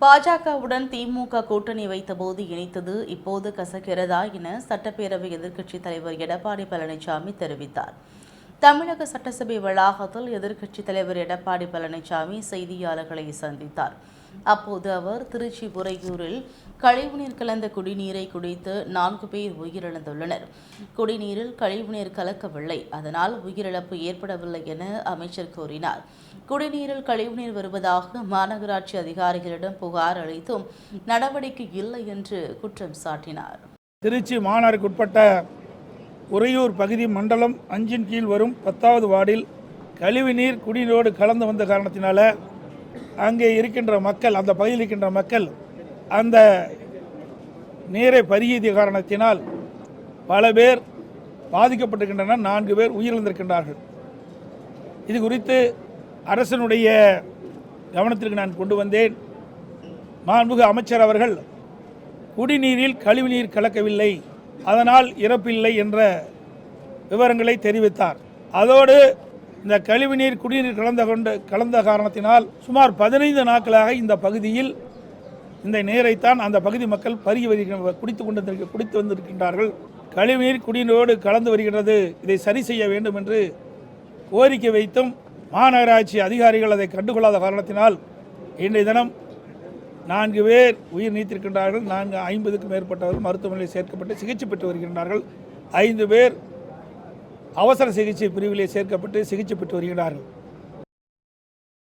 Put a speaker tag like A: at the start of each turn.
A: பாஜகவுடன் திமுக கூட்டணி வைத்தபோது இணைத்தது இப்போது கசக்கிறதா என சட்டப்பேரவை எதிர்க்கட்சித் தலைவர் எடப்பாடி பழனிசாமி தெரிவித்தார். தமிழக சட்டசபை வளாகத்தில் எதிர்க்கட்சித் தலைவர் எடப்பாடி பழனிசாமி செய்தியாளர்களை சந்தித்தார். அப்போது அவர் திருச்சி உறையூரில் கழிவுநீர் கலந்த குடிநீரை குடித்து நான்கு பேர் உயிரிழந்துள்ளனர். குடிநீரில் கழிவுநீர் கலக்கவில்லை. அதனால் உயிரிழப்பு ஏற்படவில்லை என அமைச்சர் கூறினார். குடிநீரில் கழிவுநீர் வருவதாக மாநகராட்சி அதிகாரிகளிடம் புகார் அளித்தும் நடவடிக்கை இல்லை என்று குற்றம் சாட்டினார்.
B: திருச்சி மாநகருக்குட்பட்ட உறையூர் பகுதி மண்டலம் அஞ்சின் கீழ் வரும் பத்தாவது வார்டில் கழிவுநீர் குடிநீரோடு கலந்து வந்த காரணத்தினால அங்கே இருக்கின்ற மக்கள் அந்த பகுதியில் இருக்கின்ற மக்கள் அந்த நீரை பருகிய காரணத்தினால் பல பேர் பாதிக்கப்பட்டிருக்கின்றனர். நான்கு பேர் உயிரிழந்திருக்கின்றார்கள். இது குறித்து அரசனுடைய கவனத்திற்கு நான் கொண்டு வந்தேன். மாண்புக அமைச்சர் அவர்கள் குடிநீரில் கழிவுநீர் கலக்கவில்லை அதனால் இறப்பில்லை என்ற விவரங்களை தெரிவித்தார். அதோடு இந்த கழிவுநீர் குடிநீர் கலந்த கொண்டு கலந்த காரணத்தினால் சுமார் பதினைந்து நாட்களாக இந்த பகுதியில் இந்த நீரைத்தான் அந்த பகுதி மக்கள் பருகி வருகின்ற குடித்து கொண்டு குடித்து வந்திருக்கின்றார்கள். கழிவுநீர் குடிநீரோடு கலந்து வருகிறது. இதை சரி செய்ய வேண்டும் என்று கோரிக்கை வைத்தும் மாநகராட்சி அதிகாரிகள் அதை கண்டுகொள்ளாத காரணத்தினால் இன்றைய தினம் நான்கு பேர் உயிர் நீத்திருக்கின்றார்கள். நான்கு ஐம்பதுக்கும் மேற்பட்டவர்கள் மருத்துவமனையில் சேர்க்கப்பட்டு சிகிச்சை பெற்று வருகின்றார்கள். ஐந்து பேர் அவசர சிகிச்சை பிரிவிலே சேர்க்கப்பட்டு சிகிச்சை பெற்று வருகிறார்கள்.